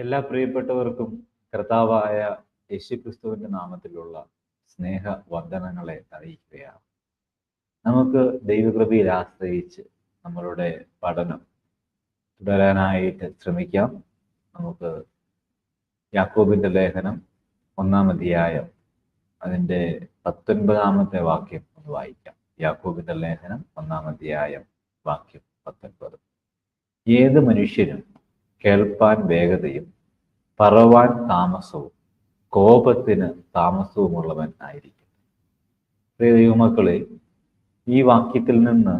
എല്ലാ പ്രിയപ്പെട്ടവർക്കും കർത്താവായ യേശുക്രിസ്തുവിന്റെ നാമത്തിലുള്ള സ്നേഹ വന്ദനങ്ങളെ അറിയിക്കുകയാണ്. നമുക്ക് ദൈവകൃപയിൽ ആശ്രയിച്ച് നമ്മളുടെ പഠനം തുടരാനായിട്ട് ശ്രമിക്കാം. നമുക്ക് യാക്കോബിന്റെ ലേഖനം ഒന്നാം അധ്യായം അതിന്റെ പത്തൊൻപതാമത്തെ വാക്യം ഒന്ന് വായിക്കാം. യാക്കോബിന്റെ ലേഖനം ഒന്നാം അധ്യായം വാക്യം പത്തൊൻപത്. ഏത് മനുഷ്യനും കേൾപ്പാൻ വേഗതയും പറവാൻ താമസവും കോപത്തിന് താമസവുമുള്ളവൻ ആയിരിക്കും. പ്രിയ ദൈവമക്കളെ ഈ വാക്യത്തിൽ നിന്ന്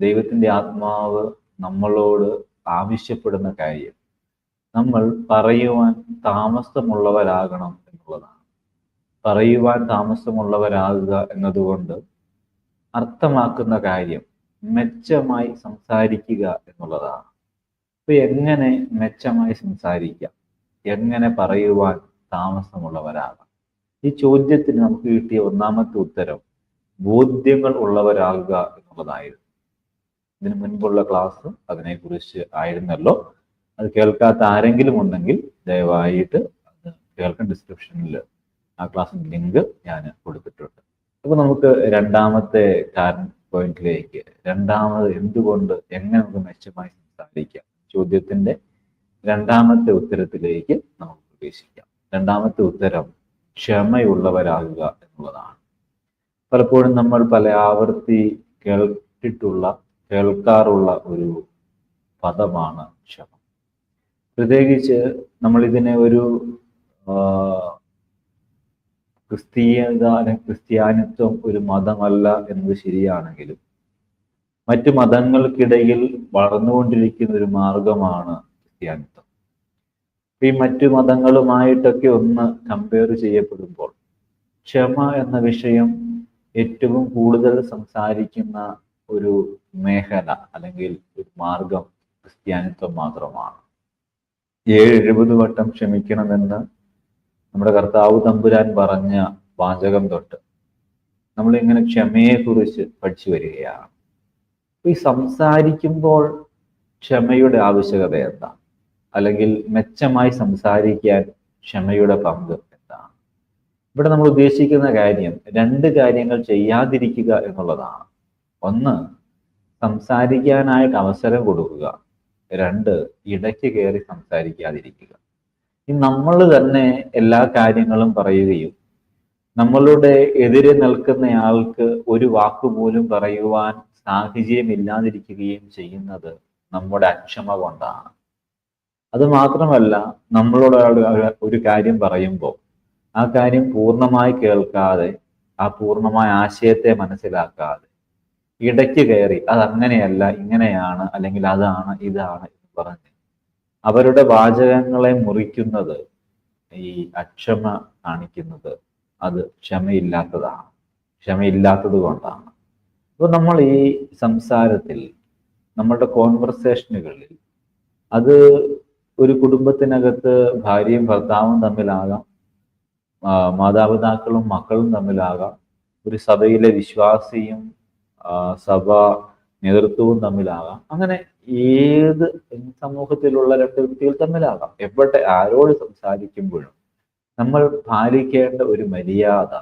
ദൈവത്തിന്റെ ആത്മാവ് നമ്മളോട് ആവശ്യപ്പെടുന്ന കാര്യം നമ്മൾ പറയുവാൻ താമസമുള്ളവരാകണം എന്നുള്ളതാണ്. പറയുവാൻ താമസമുള്ളവരാകുക എന്നതുകൊണ്ട് അർത്ഥമാക്കുന്ന കാര്യം മെച്ചമായി സംസാരിക്കുക എന്നുള്ളതാണ്. അപ്പൊ എങ്ങനെ മെച്ചമായി സംസാരിക്കാം? എങ്ങനെ പറയുവാൻ താമസമുള്ളവരാകാം? ഈ ചോദ്യത്തിന് നമുക്ക് കിട്ടിയ ഒന്നാമത്തെ ഉത്തരം ബോധ്യങ്ങൾ ഉള്ളവരാകുക എന്നുള്ളതായിരുന്നു. ഇതിനു മുൻപുള്ള ക്ലാസ് അതിനെക്കുറിച്ച് ആയിരുന്നല്ലോ. അത് കേൾക്കാത്ത ആരെങ്കിലും ഉണ്ടെങ്കിൽ ദയവായിട്ട് അത് കേൾക്കാൻ ഡിസ്ക്രിപ്ഷനിൽ ആ ക്ലാസ്സിന്റെ ലിങ്ക് ഞാൻ കൊടുത്തിട്ടുണ്ട്. അപ്പൊ നമുക്ക് രണ്ടാമത്തെ കാരണം പോയിന്റിലേക്ക് രണ്ടാമത് എന്തുകൊണ്ട് എങ്ങനെ നമുക്ക് മെച്ചമായി സംസാരിക്കാം? ചോദ്യത്തിന്റെ രണ്ടാമത്തെ ഉത്തരത്തിലേക്ക് നമുക്ക് പ്രവേശിക്കാം. രണ്ടാമത്തെ ഉത്തരം ക്ഷമയുള്ളവരാകുക എന്നുള്ളതാണ്. പലപ്പോഴും നമ്മൾ പല ആവർത്തി കേട്ടിട്ടുള്ള കേൾക്കാറുള്ള ഒരു പദമാണ് ക്ഷമ. പ്രത്യേകിച്ച് നമ്മൾ ഇതിനെ ഒരു ക്രിസ്തീയത ക്രിസ്ത്യാനിത്വം ഒരു മതമല്ല എന്നത് ശരിയാണെങ്കിലും മറ്റു മതങ്ങൾക്കിടയിൽ വളർന്നുകൊണ്ടിരിക്കുന്ന ഒരു മാർഗമാണ് ക്രിസ്ത്യാനിത്വം. ഈ മറ്റു മതങ്ങളുമായിട്ടൊക്കെ ഒന്ന് കമ്പയർ ചെയ്യപ്പെടുമ്പോൾ ക്ഷമ എന്ന വിഷയം ഏറ്റവും കൂടുതൽ സംസാരിക്കുന്ന ഒരു മേഖല അല്ലെങ്കിൽ ഒരു മാർഗം ക്രിസ്ത്യാനിത്വം മാത്രമാണ്. ഏഴ് എഴുപത് വട്ടം ക്ഷമിക്കണമെന്ന് നമ്മുടെ കർത്താവ് തമ്പുരാൻ പറഞ്ഞ വാചകം തൊട്ട് നമ്മളിങ്ങനെ ക്ഷമയെക്കുറിച്ച് പഠിച്ചു വരികയാണ്. ഈ സംസാരിക്കുമ്പോൾ ക്ഷമയുടെ ആവശ്യകത എന്താ അല്ലെങ്കിൽ മെച്ചമായി സംസാരിക്കാൻ ക്ഷമയുടെ പങ്ക് എന്താണ്? ഇവിടെ നമ്മൾ ഉദ്ദേശിക്കുന്ന കാര്യം രണ്ട് കാര്യങ്ങൾ ചെയ്യാതിരിക്കുക എന്നുള്ളതാണ്. ഒന്ന് സംസാരിക്കാനായിട്ട് അവസരം കൊടുക്കുക. രണ്ട് ഇടയ്ക്ക് കയറി സംസാരിക്കാതിരിക്കുക. നമ്മൾ തന്നെ എല്ലാ കാര്യങ്ങളും പറയുകയും നമ്മളുടെ എതിരെ നിൽക്കുന്നയാൾക്ക് ഒരു വാക്കുപോലും പറയുവാൻ സാഹചര്യം ഇല്ലാതിരിക്കുകയും ചെയ്യുന്നത് നമ്മുടെ അക്ഷമ കൊണ്ടാണ്. അത് മാത്രമല്ല നമ്മളോട് ഒരു കാര്യം പറയുമ്പോൾ ആ കാര്യം പൂർണമായി കേൾക്കാതെ ആ പൂർണമായ ആശയത്തെ മനസ്സിലാക്കാതെ ഇടയ്ക്ക് കയറി അത് അങ്ങനെയല്ല ഇങ്ങനെയാണ് അല്ലെങ്കിൽ അതാണ് ഇതാണ് എന്ന് പറഞ്ഞ് അവരുടെ വാചകങ്ങളെ മുറിക്കുന്നത് ഈ അക്ഷമ കാണിക്കുന്നത് അത് ക്ഷമയില്ലാത്തതാണ്. ക്ഷമയില്ലാത്തത് കൊണ്ടാണ്. അപ്പോൾ നമ്മൾ ഈ സംസാരത്തിൽ നമ്മളുടെ കോൺവെർസേഷനുകളിൽ അത് ഒരു കുടുംബത്തിനകത്ത് ഭാര്യയും ഭർത്താവും തമ്മിലാകാം മാതാപിതാക്കളും മക്കളും തമ്മിലാകാം ഒരു സഭയിലെ വിശ്വാസിയും സഭ നേതൃത്വവും തമ്മിലാകാം അങ്ങനെ ഏത് സമൂഹത്തിലുള്ള രണ്ട് വ്യക്തികൾ തമ്മിലാകാം. എവിടെ ആരോട് സംസാരിക്കുമ്പോഴും നമ്മൾ പാലിക്കേണ്ട ഒരു മര്യാദ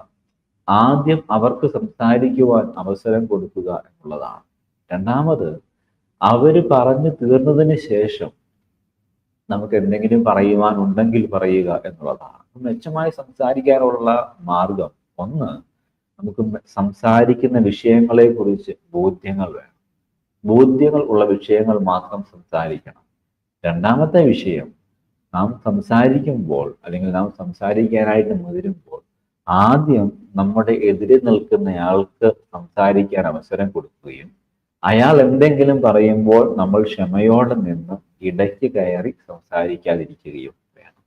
ആദ്യം അവർക്ക് സംസാരിക്കുവാൻ അവസരം കൊടുക്കുക എന്നുള്ളതാണ്. രണ്ടാമത് അവർ പറഞ്ഞു തീർന്നതിന് ശേഷം നമുക്ക് എന്തെങ്കിലും പറയുവാനുണ്ടെങ്കിൽ പറയുക എന്നുള്ളതാണ്. മെച്ചമായി സംസാരിക്കാനുള്ള മാർഗം ഒന്ന് നമുക്ക് സംസാരിക്കുന്ന വിഷയങ്ങളെ കുറിച്ച് ബോധ്യങ്ങൾ വേണം. ബോധ്യങ്ങൾ ഉള്ള വിഷയങ്ങൾ മാത്രം സംസാരിക്കണം. രണ്ടാമത്തെ വിഷയം നാം സംസാരിക്കുമ്പോൾ അല്ലെങ്കിൽ നാം സംസാരിക്കാനായിട്ട് മുതിരുമ്പോൾ ആദ്യം നമ്മുടെ എതിരെ നിൽക്കുന്നയാൾക്ക് സംസാരിക്കാൻ അവസരം കൊടുക്കുകയും അയാൾ എന്തെങ്കിലും പറയുമ്പോൾ നമ്മൾ ക്ഷമയോടെ നിന്ന് ഇടയ്ക്ക് കയറി സംസാരിക്കാതിരിക്കുകയും വേണം.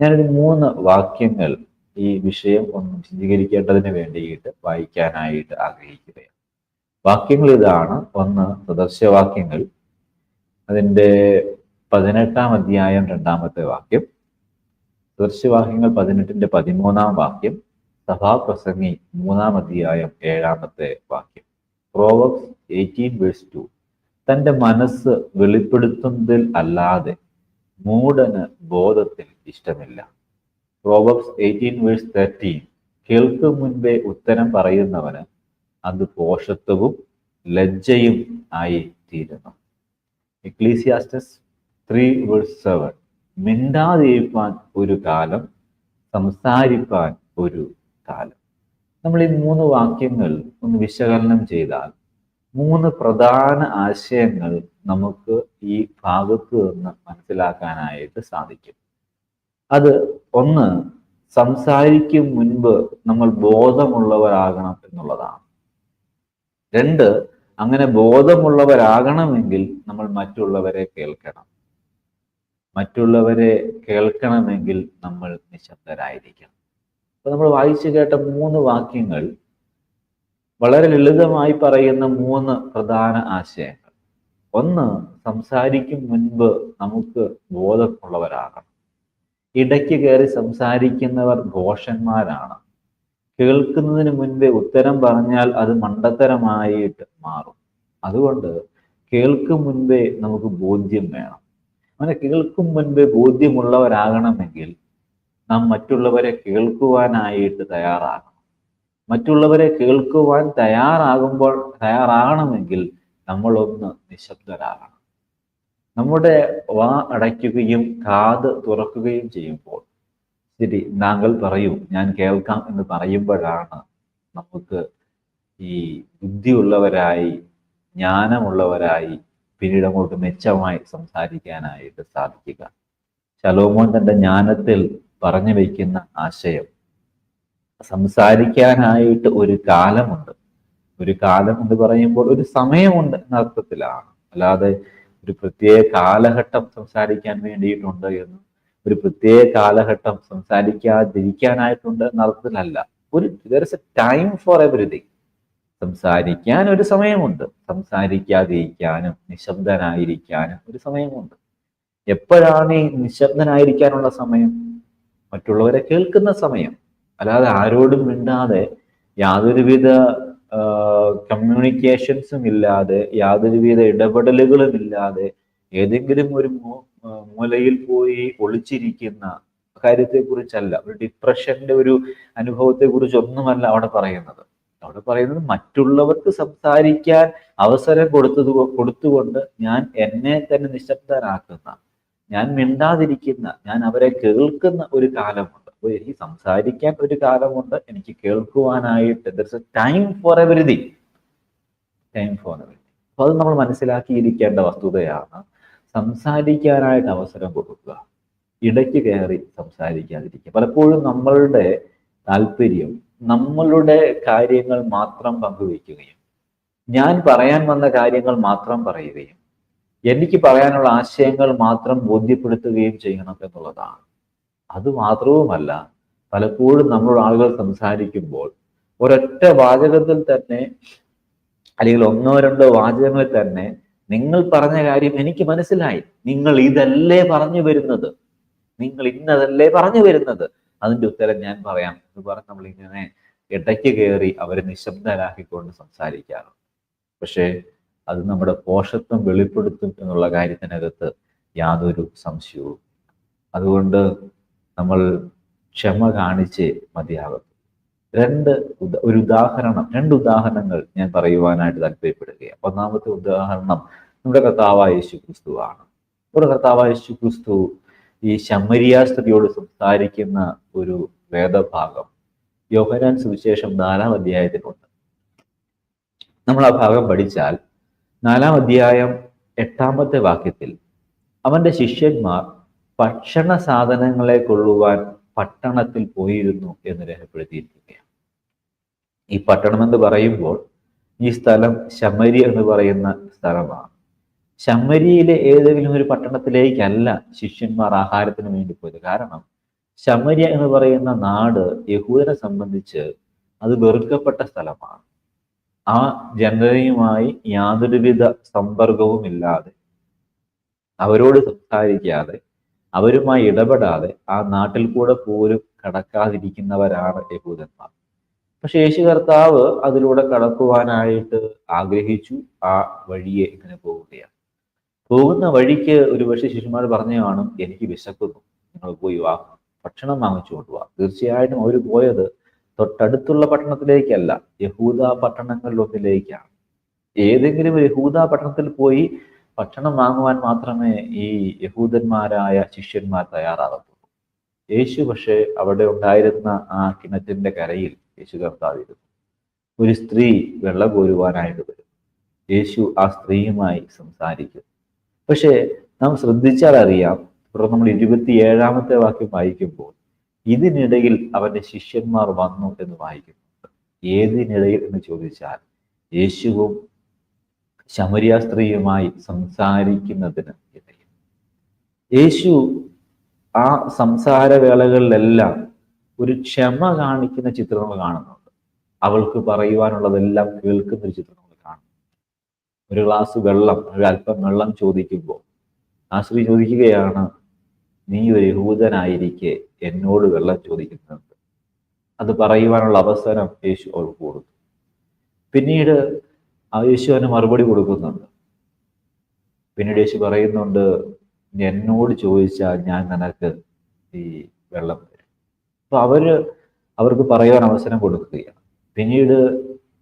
ഞാനൊരു മൂന്ന് വാക്യങ്ങൾ ഈ വിഷയം ഒന്ന് വിശദീകരിക്കേണ്ടതിന് വേണ്ടിയിട്ട് വായിക്കാനായിട്ട് ആഗ്രഹിക്കുകയാണ്. വാക്യങ്ങൾ ഇതാണ്. ഒന്ന് സദസ്യവാക്യങ്ങൾ. അതിന്റെ പതിനെട്ടാം അധ്യായം രണ്ടാമത്തെ വാക്യം. സദൃശ്യവാക്യങ്ങൾ പതിനെട്ടിന്റെ പതിമൂന്നാം വാക്യം. സഭാപ്രസംഗി മൂന്നാം അധ്യായം ഏഴാമത്തെ വാക്യം. പ്രോവക്സ് എയ്റ്റീൻ വേഴ്സ് ടു തന്റെ മനസ്സ് വെളിപ്പെടുത്തുന്നതിൽ അല്ലാതെ മൂടന് ബോധത്തിൽ ഇഷ്ടമില്ല. പ്രോവക്സ് എയ്റ്റീൻ വേഴ്സ് തേർട്ടീൻ കേൾക്കും മുൻപേ ഉത്തരം പറയുന്നവന് അത് പോഷത്വവും ലജ്ജയും ആയി തീരുന്നു എക്ലീസിയാസ്റ്റസ് ത്രീ വേഴ്സ് സെവൻ മിണ്ടാതിരിപ്പാൻ ഒരു കാലം സംസാരിപ്പാൻ ഒരു കാലം. നമ്മൾ ഈ മൂന്ന് വാക്യങ്ങൾ ഒന്ന് വിശകലനം ചെയ്താൽ മൂന്ന് പ്രധാന ആശയങ്ങൾ നമുക്ക് ഈ ഭാഗത്ത് നിന്ന് മനസ്സിലാക്കാനായിട്ട് സാധിക്കും. അത് ഒന്ന് സംസാരിക്കും മുൻപ് നമ്മൾ ബോധമുള്ളവരാകണം എന്നുള്ളതാണ്. രണ്ട് അങ്ങനെ ബോധമുള്ളവരാകണമെങ്കിൽ നമ്മൾ മറ്റുള്ളവരെ കേൾക്കണം. മറ്റുള്ളവരെ കേൾക്കണമെങ്കിൽ നമ്മൾ നിശബ്ദരായിരിക്കണം. അപ്പൊ നമ്മൾ വായിച്ചു കേട്ട മൂന്ന് വാക്യങ്ങൾ വളരെ ലളിതമായി പറയുന്ന മൂന്ന് പ്രധാന ആശയങ്ങൾ. ഒന്ന് സംസാരിക്കും മുൻപ് നമുക്ക് ബോധമുള്ളവരാകണം. ഇടയ്ക്ക് കയറി സംസാരിക്കുന്നവർ ഘോഷന്മാരാണ്. കേൾക്കുന്നതിന് മുൻപേ ഉത്തരം പറഞ്ഞാൽ അത് മണ്ടത്തരമായിട്ട് മാറും. അതുകൊണ്ട് കേൾക്കും മുൻപേ നമുക്ക് ബോധ്യം വേണം. അങ്ങനെ കേൾക്കും മുൻപേ ബോധ്യമുള്ളവരാകണമെങ്കിൽ നാം മറ്റുള്ളവരെ കേൾക്കുവാനായിട്ട് തയ്യാറാകണം. മറ്റുള്ളവരെ കേൾക്കുവാൻ തയ്യാറാകുമ്പോൾ തയ്യാറാകണമെങ്കിൽ നമ്മളൊന്ന് നിശബ്ദരാകണം. നമ്മുടെ വാ അടയ്ക്കുകയും കാത് തുറക്കുകയും ചെയ്യുമ്പോൾ ശരി താങ്കൾ പറയൂ ഞാൻ കേൾക്കാം എന്ന് പറയുമ്പോഴാണ് നമുക്ക് ഈ ബുദ്ധിയുള്ളവരായി ജ്ഞാനമുള്ളവരായി പിന്നീട് അങ്ങോട്ട് മെച്ചമായി സംസാരിക്കാനായിട്ട് സാധിക്കുക. ശലോമോൻ തന്റെ ജ്ഞാനത്തിൽ പറഞ്ഞു വയ്ക്കുന്ന ആശയം. സംസാരിക്കാനായിട്ട് ഒരു കാലമുണ്ട്. ഒരു കാലം എന്ന് പറയുമ്പോൾ ഒരു സമയമുണ്ട് എന്ന അർത്ഥത്തിലാണ് അല്ലാതെ ഒരു പ്രത്യേക കാലഘട്ടം സംസാരിക്കാൻ വേണ്ടിയിട്ടുണ്ട് എന്ന് ഒരു പ്രത്യേക കാലഘട്ടം സംസാരിക്കാതിരിക്കാനായിട്ടുണ്ട് എന്ന അർത്ഥത്തിലല്ല ഒരു ടൈം ഫോർ എവറിഥിങ് സംസാരിക്കാൻ ഒരു സമയമുണ്ട്. സംസാരിക്കാതിരിക്കാനും നിശബ്ദനായിരിക്കാനും ഒരു സമയമുണ്ട്. എപ്പോഴാണ് ഈ നിശബ്ദനായിരിക്കാനുള്ള സമയം? മറ്റുള്ളവരെ കേൾക്കുന്ന സമയം. അല്ലാതെ ആരോടും മിണ്ടാതെ യാതൊരുവിധ കമ്മ്യൂണിക്കേഷൻസും ഇല്ലാതെ യാതൊരുവിധ ഇടപെടലുകളും ഇല്ലാതെ ഏതെങ്കിലും ഒരു മൂലയിൽ പോയി ഒളിച്ചിരിക്കുന്ന കാര്യത്തെക്കുറിച്ചല്ല ഒരു ഡിപ്രഷന്റെ ഒരു അനുഭവത്തെ കുറിച്ച് ഒന്നുമല്ല അവിടെ പറയുന്നത്. അവിടെ പറയുന്നത് മറ്റുള്ളവർക്ക് സംസാരിക്കാൻ അവസരം കൊടുത്തത് കൊടുത്തുകൊണ്ട് ഞാൻ എന്നെ തന്നെ നിശബ്ദനാക്കുന്ന ഞാൻ മിണ്ടാതിരിക്കുന്ന ഞാൻ അവരെ കേൾക്കുന്ന ഒരു കാലമുണ്ട്. അപ്പോൾ എനിക്ക് സംസാരിക്കാൻ ഒരു കാലമുണ്ട്. എനിക്ക് കേൾക്കുവാനായിട്ട് there a time for everything time for everything അപ്പോൾ അത് നമ്മൾ മനസ്സിലാക്കിയിരിക്കേണ്ട വസ്തുതയാണ്. സംസാരിക്കാനായിട്ട് അവസരം കൊടുക്കുക. ഇടയ്ക്ക് കയറി സംസാരിക്കാതിരിക്കുക. പലപ്പോഴും നമ്മളുടെ താല്പര്യം നമ്മളുടെ കാര്യങ്ങൾ മാത്രം പങ്കുവയ്ക്കുകയും ഞാൻ പറയാൻ വന്ന കാര്യങ്ങൾ മാത്രം പറയുകയും എനിക്ക് പറയാനുള്ള ആശയങ്ങൾ മാത്രം ബോധ്യപ്പെടുത്തുകയും ചെയ്യണം എന്നുള്ളതാണ്. അത് മാത്രവുമല്ല പലപ്പോഴും നമ്മൾ ആളുകൾ സംസാരിക്കുമ്പോൾ ഒരൊറ്റ വാചകത്തിൽ തന്നെ അല്ലെങ്കിൽ ഒന്നോ രണ്ടോ വാചകങ്ങളിൽ തന്നെ നിങ്ങൾ പറഞ്ഞ കാര്യം എനിക്ക് മനസ്സിലായി. നിങ്ങൾ ഇതല്ലേ പറഞ്ഞു വരുന്നത്? നിങ്ങൾ ഇന്നതല്ലേ പറഞ്ഞു വരുന്നത്? അതിന്റെ ഉത്തരം ഞാൻ പറയാം. എന്ന് പറഞ്ഞ് നമ്മൾ ഇങ്ങനെ ഇടയ്ക്ക് കയറി അവരെ നിശബ്ദരാക്കിക്കൊണ്ട് സംസാരിക്കാറുണ്ട്. പക്ഷേ അത് നമ്മുടെ പോഷത്വം വെളിപ്പെടുത്തും എന്നുള്ള കാര്യത്തിനകത്ത് യാതൊരു സംശയവും. അതുകൊണ്ട് നമ്മൾ ക്ഷമ കാണിച്ച് മതിയാകും രണ്ട് ഒരു ഉദാഹരണം രണ്ട് ഉദാഹരണങ്ങൾ ഞാൻ പറയുവാനായിട്ട് താല്പര്യപ്പെടുകയാണ്. ഒന്നാമത്തെ ഉദാഹരണം നമ്മുടെ കർത്താവായ യേശു ക്രിസ്തുവാണ് നമ്മുടെ കർത്താവായ യേശു ക്രിസ്തു ഈ ശമരിയ സ്ത്രീയോട് സംസാരിക്കുന്ന ഒരു വേദഭാഗം യോഹനാൻ സുവിശേഷം നാലാം അധ്യായത്തിലുണ്ട്. നമ്മൾ ആ ഭാഗം പഠിച്ചാൽ നാലാം അധ്യായം എട്ടാമത്തെ വാക്യത്തിൽ അവന്റെ ശിഷ്യന്മാർ ഭക്ഷണ സാധനങ്ങളെ കൊള്ളുവാൻ പട്ടണത്തിൽ പോയിരുന്നു എന്ന് രേഖപ്പെടുത്തിയിരിക്കുകയാണ്. ഈ പട്ടണം എന്ന് പറയുമ്പോൾ ഈ സ്ഥലം ശമരി എന്ന് പറയുന്ന സ്ഥലമാണ്. ശമരിയിലെ ഏതെങ്കിലും ഒരു പട്ടണത്തിലേക്കല്ല ശിഷ്യന്മാർ ആഹാരത്തിന് വേണ്ടി പോയത്. കാരണം ശമര്യ എന്ന് പറയുന്ന നാട് യഹൂദനെ സംബന്ധിച്ച് അത് വെറുക്കപ്പെട്ട സ്ഥലമാണ്. ആ ജനതയുമായി യാതൊരുവിധ സമ്പർക്കവും ഇല്ലാതെ അവരോട് സംസാരിക്കാതെ അവരുമായി ഇടപെടാതെ ആ നാട്ടിൽ കൂടെ പോലും കടക്കാതിരിക്കുന്നവരാണ് യഹൂദന്മാർ. പക്ഷെ യേശു കർത്താവ് അതിലൂടെ കടക്കുവാനായിട്ട് ആഗ്രഹിച്ചു ആ വഴിയെ ഇങ്ങനെ പോവുകയാണ്. പോകുന്ന വഴിക്ക് ഒരു പക്ഷേ ശിശുമാർ പറഞ്ഞു കാണും എനിക്ക് വിശക്കുന്നു നിങ്ങൾ പോയി വാ ഭക്ഷണം വാങ്ങിച്ചു കൊണ്ടുപോവാ തീർച്ചയായിട്ടും അവർ പോയത് തൊട്ടടുത്തുള്ള പട്ടണത്തിലേക്കല്ല യഹൂദ പട്ടണങ്ങളിലൊന്നിലേക്കാണ് ഏതെങ്കിലും യഹൂദ പട്ടണത്തിൽ പോയി ഭക്ഷണം വാങ്ങുവാൻ മാത്രമേ ഈ യഹൂദന്മാരായ ശിഷ്യന്മാർ തയ്യാറാകത്തുള്ളൂ യേശു പക്ഷേ അവിടെ ഉണ്ടായിരുന്ന ആ കിണറ്റിന്റെ കരയിൽ യേശു കർത്താവിരുന്നു. ഒരു സ്ത്രീ വെള്ളം കോരുവാനായിട്ട് വരും യേശു ആ സ്ത്രീയുമായി സംസാരിക്കും പക്ഷേ നാം ശ്രദ്ധിച്ചാൽ അറിയാം തുടർന്ന് നമ്മൾ ഇരുപത്തി ഏഴാമത്തെ വാക്യം വായിക്കുമ്പോൾ ഇതിനിടയിൽ അവന്റെ ശിഷ്യന്മാർ വന്നു എന്ന് വായിക്കുന്നുണ്ട് ഏതിനിടയിൽ എന്ന് ചോദിച്ചാൽ യേശുവും ശമരിയ സ്ത്രീയുമായി സംസാരിക്കുന്നതിന് ഇടയിൽ. യേശു ആ സംസാരവേളകളിലെല്ലാം ഒരു ക്ഷമ കാണിക്കുന്ന ചിത്രങ്ങൾ കാണുന്നുണ്ട്. അവൾക്ക് പറയുവാനുള്ളതെല്ലാം കേൾക്കുന്ന ഒരു ചിത്രം നമ്മൾ കാണുന്നു ഒരു ഗ്ലാസ് വെള്ളം ഒരു അല്പം വെള്ളം ചോദിക്കുമ്പോൾ ആ സ്ത്രീ ചോദിക്കുകയാണ് നീ ഒരു യഹൂദനായിരിക്കെ എന്നോട് വെള്ളം ചോദിക്കുന്നുണ്ട്. അത് പറയുവാനുള്ള അവസരം യേശു അവൾക്ക് കൊടുത്തു. പിന്നീട് ആ യേശു അവന് മറുപടി കൊടുക്കുന്നുണ്ട്. പിന്നീട് യേശു പറയുന്നുണ്ട് "നീ എന്നോട് ചോദിച്ചാൽ ഞാൻ നിനക്ക് ഈ വെള്ളം തരും. അപ്പൊ അവർ അവർക്ക് പറയുവാൻ അവസരം കൊടുക്കുകയാണ്. പിന്നീട്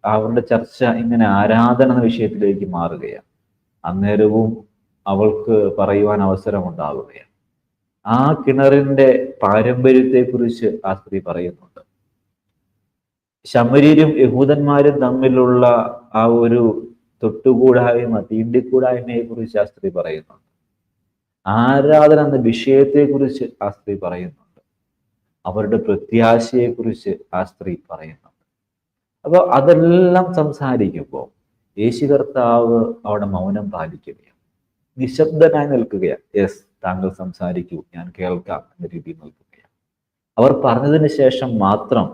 അവരുടെ ചർച്ച ഇങ്ങനെ ആരാധന എന്ന വിഷയത്തിലേക്ക് മാറുകയാണ്. അന്നേരവും അവൾക്ക് പറയുവാൻ അവസരം ഉണ്ടാവുകയാണ്. ആ കിണറിന്റെ പാരമ്പര്യത്തെക്കുറിച്ച് ആ സ്ത്രീ പറയുന്നുണ്ട്. ശമരീരും യഹൂദന്മാരും തമ്മിലുള്ള ആ ഒരു തൊട്ടുകൂടായ്മ തീണ്ടിക്കൂടായ്മയെ കുറിച്ച് ആ സ്ത്രീ പറയുന്നുണ്ട്. ആരാധന എന്ന വിഷയത്തെക്കുറിച്ച് ആ സ്ത്രീ പറയുന്നുണ്ട്. അവരുടെ പ്രത്യാശയെക്കുറിച്ച് ആ സ്ത്രീ പറയുന്നുണ്ട്. അപ്പോൾ അതെല്ലാം സംസാരിക്കുമ്പോൾ യേശു കർത്താവ് അവിടെ മൗനം പാലിക്കുകയാണ്. നിശബ്ദനായി നിൽക്കുകയാണ്. യെസ്. താങ്കൾ സംസാരിക്കൂ ഞാൻ കേൾക്കാം എന്ന രീതിയിൽ നിൽക്കുകയാണ്. അവർ പറഞ്ഞതിന് ശേഷം മാത്രം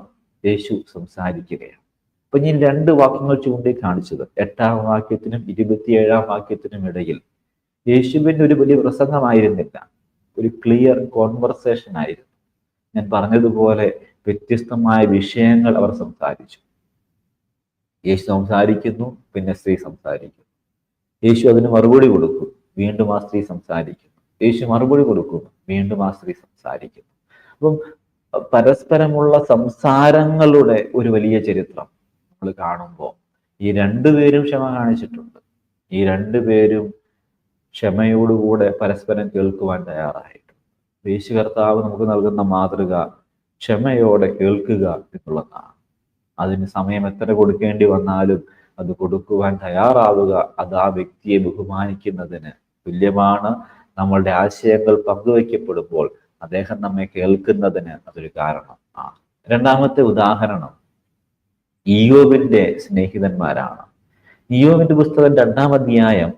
യേശു സംസാരിക്കുകയാണ്. അപ്പൊ ഞാൻ രണ്ട് വാക്യങ്ങൾ ചൂണ്ടിക്കാണിച്ചത്. എട്ടാം വാക്യത്തിനും ഇരുപത്തിയേഴാം വാക്യത്തിനും ഇടയിൽ യേശുവിന്റെ ഒരു വലിയ പ്രസംഗമായിരുന്നില്ല. ഒരു ക്ലിയർ കോൺവെർസേഷൻ ആയിരുന്നു. ഞാൻ പറഞ്ഞതുപോലെ വ്യത്യസ്തമായ വിഷയങ്ങൾ അവർ സംസാരിച്ചു. യേശു സംസാരിക്കുന്നു പിന്നെ സ്ത്രീ സംസാരിക്കുന്നു. യേശു അതിന് മറുപടി കൊടുക്കും വീണ്ടും ആ സ്ത്രീ സംസാരിക്കുന്നു. യേശു മറുപടി കൊടുക്കുന്നു വീണ്ടും ആ സ്ത്രീ സംസാരിക്കുന്നു അപ്പം പരസ്പരമുള്ള സംസാരങ്ങളുടെ ഒരു വലിയ ചരിത്രം നമ്മൾ കാണുമ്പോൾ ഈ രണ്ടുപേരും ക്ഷമ കാണിച്ചിട്ടുണ്ട്. ഈ രണ്ടുപേരും ക്ഷമയോടുകൂടെ പരസ്പരം കേൾക്കുവാൻ തയ്യാറായിട്ടുണ്ട്. യേശു കർത്താവ് നമുക്ക് നൽകുന്ന മാതൃക ക്ഷമയോടെ കേൾക്കുക എന്നുള്ളതാണ്. അതിന് സമയം എത്ര കൊടുക്കേണ്ടി വന്നാലും അത് കൊടുക്കുവാൻ തയ്യാറാവുക അത് ആ വ്യക്തിയെ ബഹുമാനിക്കുന്നതിന് തുല്യമാണ്. നമ്മളുടെ ആശയങ്ങൾ പങ്കുവയ്ക്കപ്പെടുമ്പോൾ അദ്ദേഹം നമ്മെ കേൾക്കുന്നതിന് അതൊരു കാരണം ആ. രണ്ടാമത്തെ ഉദാഹരണം ഇയോബിന്റെ സ്നേഹിതന്മാരാണ്. ഇയോബിന്റെ പുസ്തകം രണ്ടാം അധ്യായം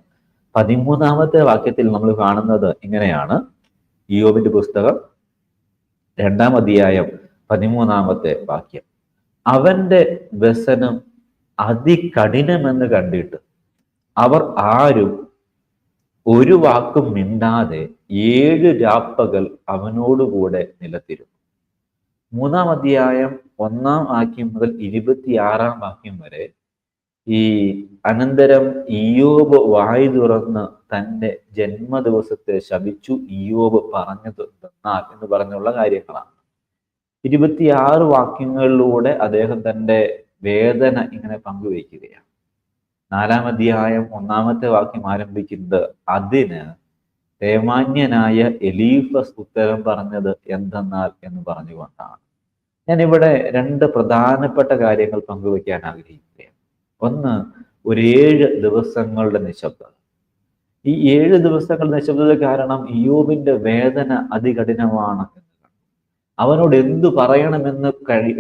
പതിമൂന്നാമത്തെ വാക്യത്തിൽ നമ്മൾ കാണുന്നത് ഇങ്ങനെയാണ്. ഇയോബിന്റെ പുസ്തകം രണ്ടാം അധ്യായം പതിമൂന്നാമത്തെ വാക്യം. അവന്റെ വ്യസനം അതികഠിനമെന്ന് കണ്ടിട്ട് അവർ ആരും ഒരു വാക്കും മിണ്ടാതെ ഏഴ് രാപ്പകൽ അവനോടുകൂടെ നിലത്തിരുന്നു. മൂന്നാം അധ്യായം ഒന്നാം വാക്യം മുതൽ ഇരുപത്തിയാറാം വാക്യം വരെ ഈ അനന്തരം ഇയോബ് വായു തുറന്ന് തന്റെ ജന്മദിവസത്തെ ശപിച്ചു ഇയോബ് പറഞ്ഞത് തന്നാൽ എന്ന് പറഞ്ഞുള്ള കാര്യങ്ങളാണ്. ഇരുപത്തിയാറ് വാക്യങ്ങളിലൂടെ അദ്ദേഹം തന്റെ വേദന ഇങ്ങനെ പങ്കുവയ്ക്കുകയാണ്. നാലാം അധ്യായം ഒന്നാമത്തെ വാക്യം ആരംഭിക്കുന്നത് അതിന് തേമാന്യനായ എലീഫസ് ഉത്തരം പറഞ്ഞത് എന്തെന്നാൽ എന്ന് പറഞ്ഞുകൊണ്ടാണ്. ഞാൻ ഇവിടെ രണ്ട് പ്രധാനപ്പെട്ട കാര്യങ്ങൾ പങ്കുവയ്ക്കാൻ ആഗ്രഹിക്കുകയാണ്. ഒന്ന് ഒരു ഏഴ് ദിവസങ്ങളുടെ നിശബ്ദത. ഈ ഏഴ് ദിവസങ്ങളുടെ നിശബ്ദത കാരണം യോബിന്റെ വേദന അതികഠിനമാണ് അവനോട് എന്തു പറയണമെന്ന് കഴി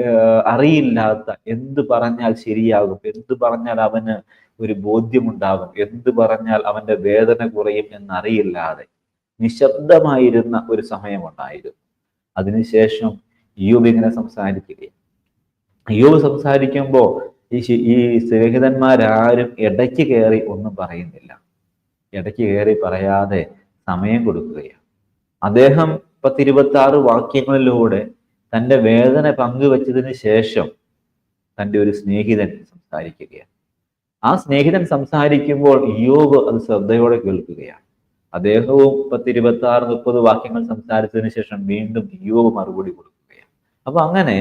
അറിയില്ലാത്ത എന്ത് പറഞ്ഞാൽ ശരിയാകും എന്തു പറഞ്ഞാൽ അവന് ഒരു ബോധ്യമുണ്ടാകും. എന്ത് പറഞ്ഞാൽ അവന്റെ വേദന കുറയും എന്നറിയില്ലാതെ നിശബ്ദമായിരുന്ന ഒരു സമയമുണ്ടായിരുന്നു. അതിനുശേഷം യോബ് ഇങ്ങനെ സംസാരിക്കുകയും? യോബ് സംസാരിക്കുമ്പോൾ ഈ ഈ സ്നേഹിതന്മാരാരും ഇടയ്ക്ക് കയറി ഒന്നും പറയുന്നില്ല. ഇടയ്ക്ക് കയറി പറയാതെ സമയം കൊടുക്കുകയാണ് അദ്ദേഹം പത്തിരുപത്തി ആറ് വാക്യങ്ങളിലൂടെ തന്റെ വേദന പങ്കുവച്ചതിന് ശേഷം തന്റെ ഒരു സ്നേഹിതൻ സംസാരിക്കുകയാണ് ആ സ്നേഹിതൻ സംസാരിക്കുമ്പോൾ യോബ് അത് ശ്രദ്ധയോടെ കേൾക്കുകയാണ്. അദ്ദേഹവും പത്തിരുപത്തി ആറ് മുപ്പത് വാക്യങ്ങൾ സംസാരിച്ചതിന് ശേഷം വീണ്ടും യോബ് മറുപടി കൊടുക്കുകയാണ്. അപ്പൊ അങ്ങനെ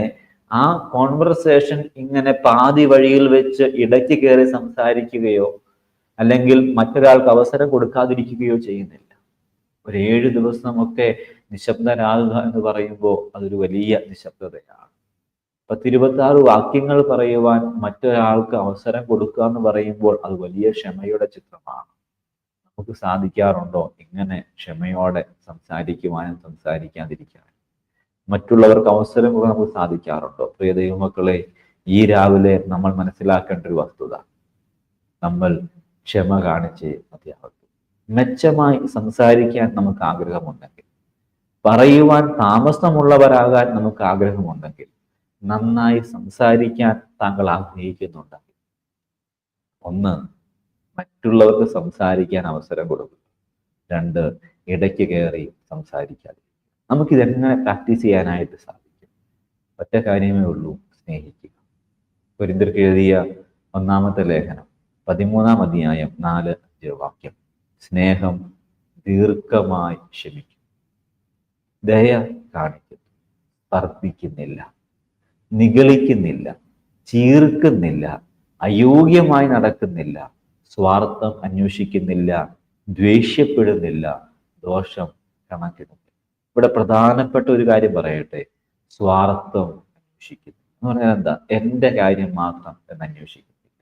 ആ കോൺവെർസേഷൻ ഇങ്ങനെ പാതി വഴിയിൽ വെച്ച് ഇടയ്ക്ക് കയറി സംസാരിക്കുകയോ അല്ലെങ്കിൽ മറ്റൊരാൾക്ക് അവസരം കൊടുക്കാതിരിക്കുകയോ ചെയ്യുന്നില്ല. ഒരു ഏഴ് ദിവസമൊക്കെ നിശബ്ദരാകുക എന്ന് പറയുമ്പോൾ അതൊരു വലിയ നിശബ്ദതയാണ്. പത്തിരുപത്തി ആറ് വാക്യങ്ങൾ പറയുവാൻ മറ്റൊരാൾക്ക് അവസരം കൊടുക്കുക എന്ന് പറയുമ്പോൾ അത് വലിയ ക്ഷമയുടെ ചിത്രമാണ്. നമുക്ക് സാധിക്കാറുണ്ടോ? ഇങ്ങനെ ക്ഷമയോടെ സംസാരിക്കുവാനും സംസാരിക്കാതിരിക്കാനും? മറ്റുള്ളവർക്ക് അവസരം കൂടെ നമുക്ക് സാധിക്കാറുണ്ടോ? പ്രിയ ദൈവമക്കളെ ഈ രാവിലെ നമ്മൾ മനസ്സിലാക്കേണ്ട ഒരു വസ്തുത. നമ്മൾ ക്ഷമ കാണിച്ച് മതിയാവട്ടെ മെച്ചമായി സംസാരിക്കാൻ നമുക്ക് ആഗ്രഹമുണ്ടെങ്കിൽ പറയുവാൻ താമസമുള്ളവരാകാൻ നമുക്ക് ആഗ്രഹമുണ്ടെങ്കിൽ നന്നായി സംസാരിക്കാൻ താങ്കൾ ആഗ്രഹിക്കുന്നുണ്ട്. ഒന്ന് മറ്റുള്ളവർക്ക് സംസാരിക്കാൻ അവസരം കൊടുക്കുക രണ്ട് ഇടയ്ക്ക് കയറി സംസാരിക്കാതെ നമുക്കിതെങ്ങനെ പ്രാക്ടീസ് ചെയ്യാനായിട്ട് സാധിക്കും? ഒറ്റ കാര്യമേ ഉള്ളൂ സ്നേഹിക്കുക. പൊരിന്തർക്ക് എഴുതിയ ഒന്നാമത്തെ ലേഖനം പതിമൂന്നാം അധ്യായം നാല് അഞ്ച് വാക്യം സ്നേഹം ദീർഘമായി ക്ഷമിക്കും. ദയ കാണിക്കുന്നു. സ്പർദ്ധിക്കുന്നില്ല നിഗളിക്കുന്നില്ല ചീർക്കുന്നില്ല അയോഗ്യമായി നടക്കുന്നില്ല സ്വാർത്ഥം അന്വേഷിക്കുന്നില്ല ദ്വേഷ്യപ്പെടുന്നില്ല ദോഷം കണക്കിടുന്നില്ല. ഇവിടെ പ്രധാനപ്പെട്ട ഒരു കാര്യം പറയട്ടെ സ്വാർത്ഥം അന്വേഷിക്കുന്നു എന്ന് പറഞ്ഞാൽ എന്താ? എന്റെ കാര്യം മാത്രം എന്ന് അന്വേഷിക്കുന്നില്ല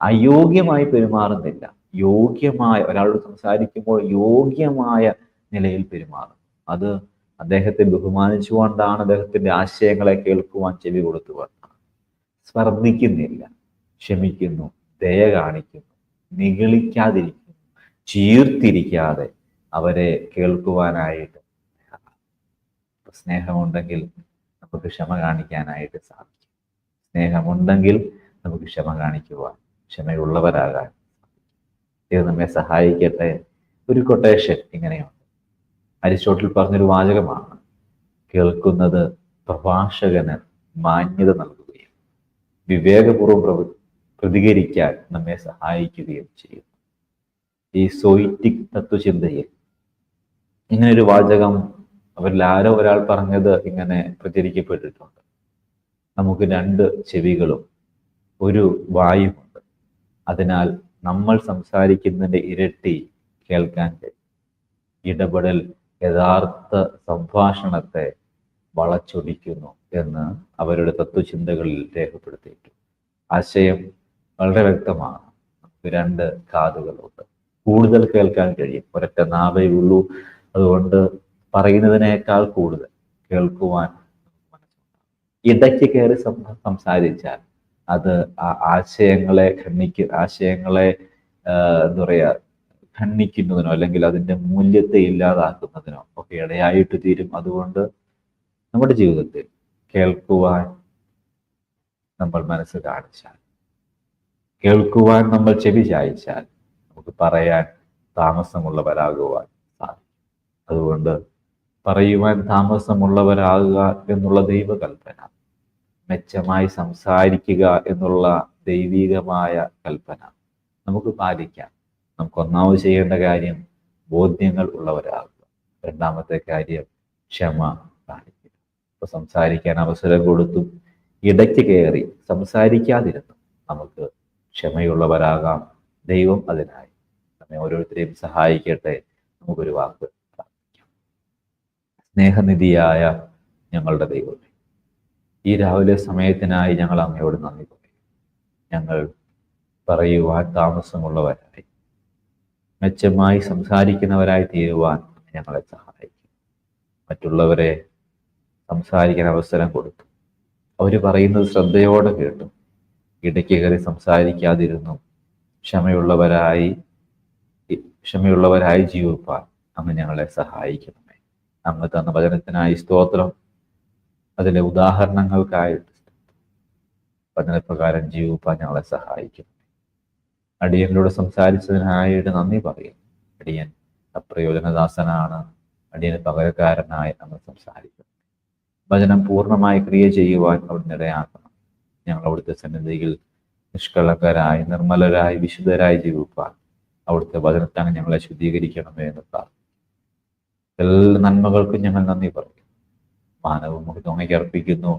അയോഗ്യമായി പെരുമാറുന്നില്ല. യോഗ്യമായ ഒരാളോട് സംസാരിക്കുമ്പോൾ യോഗ്യമായ നിലയിൽ പെരുമാറും അത് അദ്ദേഹത്തെ ബഹുമാനിച്ചുകൊണ്ടാണ് അദ്ദേഹത്തിന്റെ ആശയങ്ങളെ കേൾക്കുവാൻ ചെവി കൊടുത്തുകൊണ്ടാണ് സ്പർദ്ധിക്കുന്നില്ല ക്ഷമിക്കുന്നു ദയ കാണിക്കുന്നു നിഗളിക്കാതിരിക്കുന്നു ചീർത്തിരിക്കാതെ അവരെ കേൾക്കുവാനായിട്ട് സ്നേഹമുണ്ടെങ്കിൽ നമുക്ക് ക്ഷമ കാണിക്കാനായിട്ട് സാധിക്കും. സ്നേഹമുണ്ടെങ്കിൽ നമുക്ക് ക്ഷമ കാണിക്കുവാൻ ക്ഷമയുള്ളവരാകാൻ ഇത് നമ്മെ സഹായിക്കട്ടെ. ഒരു കൊട്ടേഷൻ ഇങ്ങനെയുണ്ട്. അരിസ്റ്റോട്ടിൽ പറഞ്ഞൊരു വാചകമാണ് കേൾക്കുന്നത് പ്രഭാഷകന് മാന്യത നൽകുകയും വിവേകപൂർവം പ്രവ പ്രതികരിക്കാൻ നമ്മെ സഹായിക്കുകയും ചെയ്യും. ഈ സോയിറ്റിക് തത്വചിന്തയിൽ ഇങ്ങനൊരു വാചകം അവരിൽ ആരോ ഒരാൾ പറഞ്ഞത് ഇങ്ങനെ പ്രചരിക്കപ്പെട്ടിട്ടുണ്ട്. നമുക്ക് രണ്ട് ചെവികളും ഒരു വായുമുണ്ട്. അതിനാൽ നമ്മൾ സംസാരിക്കുന്നതിന്റെ ഇരട്ടി കേൾക്കാൻ കഴിയും ഇടപെടൽ യഥാർത്ഥ സംഭാഷണത്തെ വളച്ചൊടിക്കുന്നു എന്ന് അവരുടെ തത്വചിന്തകളിൽ രേഖപ്പെടുത്തിയിട്ടു. ആശയം വളരെ വ്യക്തമാണ്. രണ്ട് കാതുകളുണ്ട്. കൂടുതൽ കേൾക്കാൻ കഴിയും. ഒരൊറ്റ നാവേ ഉള്ളൂ. അതുകൊണ്ട് പറയുന്നതിനേക്കാൾ കൂടുതൽ കേൾക്കുവാൻ ഇടയ്ക്ക് കയറി സംസാരിച്ചാൽ അത് ആ ആശയങ്ങളെ ഖണ്ഡിക്ക ആശയങ്ങളെ എന്താ പറയുക ഖണ്ഡിക്കുന്നതിനോ അല്ലെങ്കിൽ അതിന്റെ മൂല്യത്തെ ഇല്ലാതാക്കുന്നതിനോ ഒക്കെ ഇടയായിട്ട് തീരും. അതുകൊണ്ട് നമ്മുടെ ജീവിതത്തിൽ കേൾക്കുവാൻ നമ്മൾ മനസ്സ് കാണിച്ചാൽ കേൾക്കുവാൻ നമ്മൾ ചെവി ചായച്ചാൽ നമുക്ക് പറയാൻ താമസമുള്ളവരാകുവാൻ സാധിക്കും. അതുകൊണ്ട് പറയുവാൻ താമസമുള്ളവരാകുക എന്നുള്ള ദൈവകൽപ്പന മെച്ചമായി സംസാരിക്കുക എന്നുള്ള ദൈവികമായ കൽപ്പന നമുക്ക് പാലിക്കാം. നമുക്ക് ഒന്നാമത് ചെയ്യേണ്ട കാര്യം ബോധ്യങ്ങൾ ഉള്ളവരാകുക. രണ്ടാമത്തെ കാര്യം ക്ഷമ കാണിക്കുക. ഇപ്പൊ സംസാരിക്കാൻ അവസരം കൊടുത്തും. ഇടയ്ക്ക് കയറി സംസാരിക്കാതിരുന്നു. നമുക്ക് ക്ഷമയുള്ളവരാകാം. ദൈവം അതിനായി നമ്മെ ഓരോരുത്തരെയും സഹായിക്കട്ടെ. നമുക്കൊരു വാക്ക് സ്നേഹനിധിയായ ഞങ്ങളുടെ ദൈവമേ ഈ രാവിലെ സമയത്തിനായി ഞങ്ങൾ അങ്ങയോട് നന്ദി പറയും ഞങ്ങൾ പറയുവാൻ താമസമുള്ളവരായി. മെച്ചമായി സംസാരിക്കുന്നവരായി തീരുവാൻ ഞങ്ങളെ സഹായിക്കും. മറ്റുള്ളവരെ സംസാരിക്കാൻ അവസരം കൊടുത്തു. അവർ പറയുന്നത് ശ്രദ്ധയോടെ കേട്ടു. ഇടയ്ക്ക് കയറി സംസാരിക്കാതിരുന്നു. ക്ഷമയുള്ളവരായി ക്ഷമയുള്ളവരായി ജീവിപ്പാൻ അങ്ങ് ഞങ്ങളെ സഹായിക്കണമേ. അങ്ങ് തന്ന വചനത്തിനായി സ്തോത്രം. അതിലെ ഉദാഹരണങ്ങൾക്കായിട്ട് വചനപ്രകാരം ജീവിപ്പാൻ ഞങ്ങളെ സഹായിക്കും അടിയനിലൂടെ സംസാരിച്ചതിനായിട്ട് നന്ദി പറയുന്നു. അടിയൻ അപ്രയോജനദാസനാണ് അടിയന് പകരക്കാരനായി നമ്മൾ സംസാരിക്കും വചനം പൂർണമായി ക്രിയ ചെയ്യുവാൻ അവിടുന്ന് ഇടയാക്കണം. ഞങ്ങൾ അവിടുത്തെ സന്നിധിയിൽ നിഷ്കളങ്കരായി നിർമ്മലരായി വിശുദ്ധരായി ജീവിപ്പാൻ അവിടുത്തെ വചനത്താണ് ഞങ്ങളെ ശുദ്ധീകരിക്കണമേ എന്ന് പ്രാർത്ഥിക്കും എല്ലാ നന്മകൾക്കും ഞങ്ങൾ നന്ദി പറയും മാനവും അങ്ങേക്ക് അർപ്പിക്കുന്നു.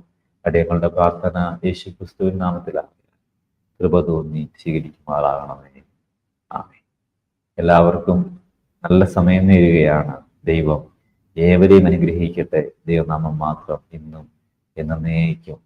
അടിയങ്ങളുടെ പ്രാർത്ഥന യേശു ക്രിസ്തുവിൻ നാമത്തിലാണ് കൃപ തോന്നി സ്വീകരിക്കുമാറാകണമേ ആമേ എല്ലാവർക്കും നല്ല സമയം നേരുകയാണ്. ദൈവം ഏവരെയും അനുഗ്രഹിക്കട്ടെ. ദൈവനാമം മാത്രം ഇന്നും എന്നേക്കും